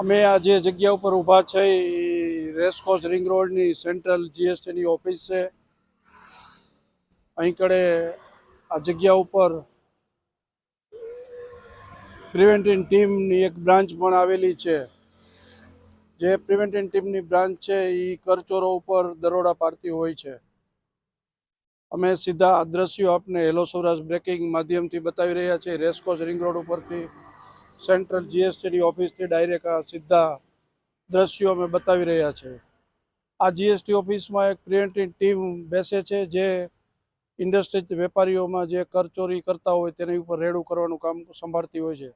અમે આ જે જગ્યા ઉપર ઊભા છે, એ રેસકોર્સ રિંગ રોડની સેન્ટ્રલ જીએસટીની ઓફિસ છે. અહીં કડે આ જગ્યા ઉપર પ્રિવેન્ટિવ ટીમની એક બ્રાન્ચ પણ આવેલી છે. જે પ્રિવેન્ટિવ ટીમની બ્રાન્ચ છે, એ કરચોરો ઉપર દરોડા પાડતી હોય છે. અમે સીધા આ દ્રશ્યો આપને હેલો સૌરાષ્ટ્ર બ્રેકિંગ માધ્યમથી બતાવી રહ્યા છીએ. રેસકોર્સ રિંગ રોડ ઉપરથી સેન્ટ્રલ જીએસટીની ઓફિસથી ડાયરેક્ટ સીધા દ્રશ્યો અમે બતાવી રહ્યા છે. આ જીએસટી ઓફિસમાં એક પ્રિવેન્ટિવ ટીમ બેસે છે જે ઇન્ડસ્ટ્રી વેપારીઓમાં જે કરચોરી કરતા હોય તેની ઉપર રેડું કરવાનું કામ સંભાળતી હોય છે.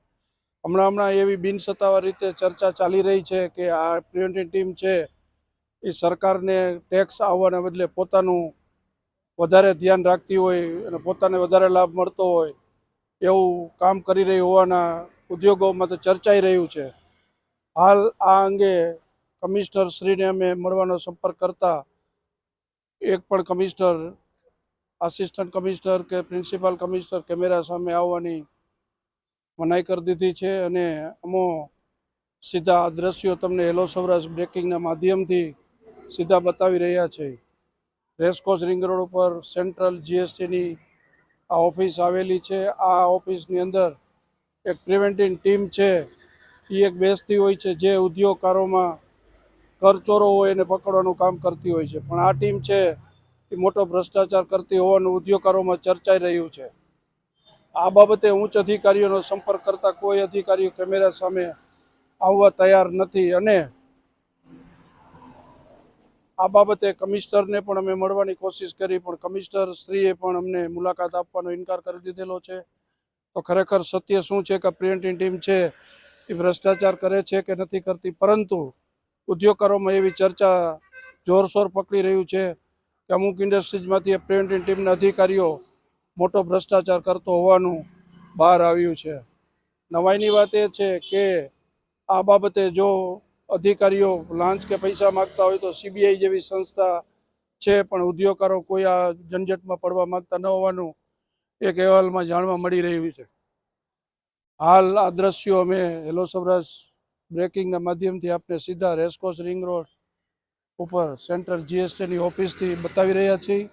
હમણાં હમણાં એવી બિનસત્તાવાર રીતે ચર્ચા ચાલી રહી છે કે આ પ્રિવેન્ટિવ ટીમ છે એ સરકારને ટેક્સ આવવાના બદલે પોતાનું વધારે ધ્યાન રાખતી હોય અને પોતાને વધારે લાભ મળતો હોય એવું કામ કરી રહી હોવાના ઉદ્યોગોમાં તો ચર્ચાઈ રહ્યું છે. હાલ આ અંગે કમિશનર શ્રીને અમે મળવાનો સંપર્ક કરતા એક પણ કમિશનર આસિસ્ટન્ટ કમિશનર કે પ્રિન્સિપાલ કમિશનર કેમેરા સામે આવવાની મનાઈ કરી દીધી છે અને અમો સીધા આ દ્રશ્યો તમને હેલો સૌરાષ્ટ્ર બ્રેકિંગના માધ્યમથી સીધા બતાવી રહ્યા છે. રેસકોર્સ રિંગ રોડ ઉપર સેન્ટ્રલ જીએસટીની આ ઓફિસ આવેલી છે. આ ઓફિસની અંદર એક પ્રિવેન્ટિવ ટીમ છે. એ એક બેસતી હોય છે જે ઉદ્યોગકારોમાં કરચોરો હોય એને પકડવાનું કામ કરતી હોય છે. પણ આ ટીમ છે, એ મોટો ભ્રષ્ટાચાર કરતી હોવાનું ઉદ્યોગકારોમાં ચર્ચાઈ રહ્યું છે. આ બાબતે ઉચ્ચ અધિકારીઓનો સંપર્ક કરતા કોઈ અધિકારીઓ કેમેરા સામે આવવા તૈયાર નથી અને આ બાબતે કમિશનરને પણ અમે મળવાની કોશિશ કરી, પણ કમિશનર શ્રીએ પણ અમને મુલાકાત આપવાનો ઇનકાર કરી દીધેલો છે. તો ખરેખર સત્ય શું છે કે પ્રિન્ટિંગ ટીમ છે એ ભ્રષ્ટાચાર કરે છે કે નથી કરતી? પરંતુ ઉદ્યોગકારોમાં એવી ચર્ચા જોરશોર પકડી રહ્યું છે કે અમુક ઇન્ડસ્ટ્રીઝમાંથી પ્રિન્ટિંગ ટીમના અધિકારીઓ મોટો ભ્રષ્ટાચાર કરતો હોવાનું બહાર આવ્યું છે. નવાઈની વાત એ છે કે આ બાબતે જો અધિકારીઓ લાંચ કે પૈસા માગતા હોય તો સીબીઆઈ જેવી સંસ્થા છે, પણ ઉદ્યોગકારો કોઈ આ ઝંઝટમાં પડવા માંગતા ન હોવાનું એક અહેવાલમાં જાણવા મળી રહ્યું છે. હાલ આ દ્રશ્યો અમે હેલો સૌરાષ્ટ્ર બ્રેકિંગના માધ્યમથી આપને સીધા રેસકોસ રિંગ રોડ ઉપર સેન્ટ્રલ જીએસટીની ઓફિસથી બતાવી રહ્યા છીએ.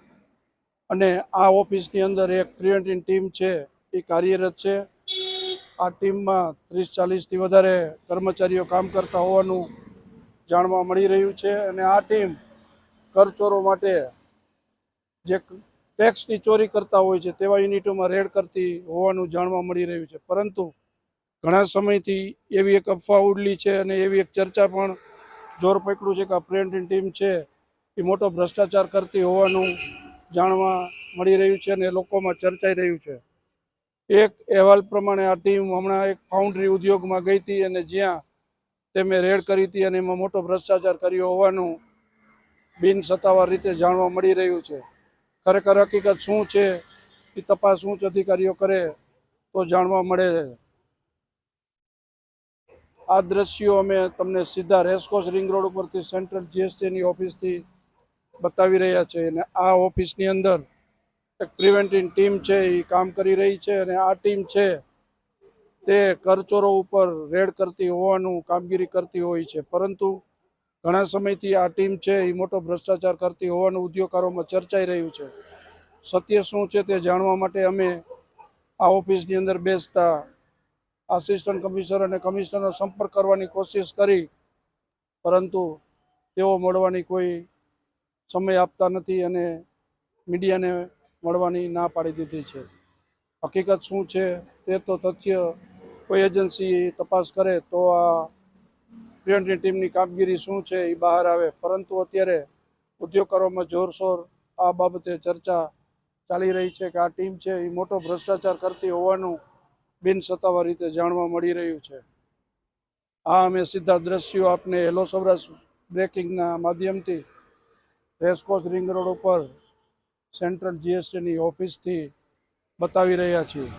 અને આ ઓફિસની અંદર એક પ્રિવેન્ટિંગ ટીમ છે, એ કાર્યરત છે. આ ટીમમાં ત્રીસ ચાલીસથી વધારે કર્મચારીઓ કામ કરતા હોવાનું જાણવા મળી રહ્યું છે. અને આ ટીમ કરચોરો માટે જે ટેક્સની ચોરી કરતા હોય છે તેવા યુનિટોમાં રેડ કરતી હોવાનું જાણવા મળી રહ્યું છે. પરંતુ ઘણા સમયથી એવી એક અફવા ઉડલી છે અને એવી એક ચર્ચા પણ જોર પકડ્યું છે કે આ પ્રિન્ટિંગ ટીમ છે એ મોટો ભ્રષ્ટાચાર કરતી હોવાનું જાણવા મળી રહ્યું છે અને લોકોમાં ચર્ચાઈ રહ્યું છે. એક અહેવાલ પ્રમાણે આ ટીમ હમણાં એક ફાઉન્ડ્રી ઉદ્યોગમાં ગઈ હતી અને જ્યાં તેમે રેડ કરી હતી અને એમાં મોટો ભ્રષ્ટાચાર કર્યો હોવાનું બિન સત્તાવાર રીતે જાણવા મળી રહ્યું છે. ખરેખર હકીકત શું છે? એ તપાસ ઉચ્ચ અધિકારીઓ કરે તો જાણવા મળે આ દ્રશ્યો અમે તમને સીધા રેસકોસ રિંગ રોડ ઉપરથી સેન્ટ્રલ જીએસટીની ઓફિસથી બતાવી રહ્યા છે અને આ ઓફિસની અંદર એક પ્રિવેન્ટિવ ટીમ છે એ કામ કરી રહી છે અને આ ટીમ છે તે કરચોરો ઉપર રેડ કરતી હોવાનું કામગીરી કરતી હોય છે. પરંતુ ઘણા સમયથી આ ટીમ છે, એ મોટો ભ્રષ્ટાચાર કરતી હોવાનું ઉદ્યોગકારોમાં ચર્ચાઈ રહ્યું છે. સત્ય શું છે તે જાણવા માટે અમે આ ઓફિસની અંદર બેસતા આસિસ્ટન્ટ કમિશનર અને કમિશનરનો સંપર્ક કરવાની કોશિશ કરી, પરંતુ તેઓ મળવાની કોઈ સમય આપતા નથી અને મીડિયાને મળવાની ના પાડી દીધી છે. હકીકત શું છે તે તો તથ્ય કોઈ એજન્સી તપાસ કરે તો આ પ્રિવેન્ટિવ ટીમની કામગીરી શું છે એ બહાર આવે. પરંતુ અત્યારે ઉદ્યોગકારોમાં જોરશોર આ બાબતે ચર્ચા ચાલી રહી છે કે આ ટીમ છે એ મોટો ભ્રષ્ટાચાર કરતી હોવાનું બિન સત્તાવાર રીતે જાણવા મળી રહ્યું છે. આ અમે સીધા દ્રશ્યો આપને હેલો સૌરાષ્ટ્ર બ્રેકિંગના માધ્યમથી રેસકોસ રિંગ રોડ ઉપર સેન્ટ્રલ જીએસટીની ઓફિસથી બતાવી રહ્યા છીએ.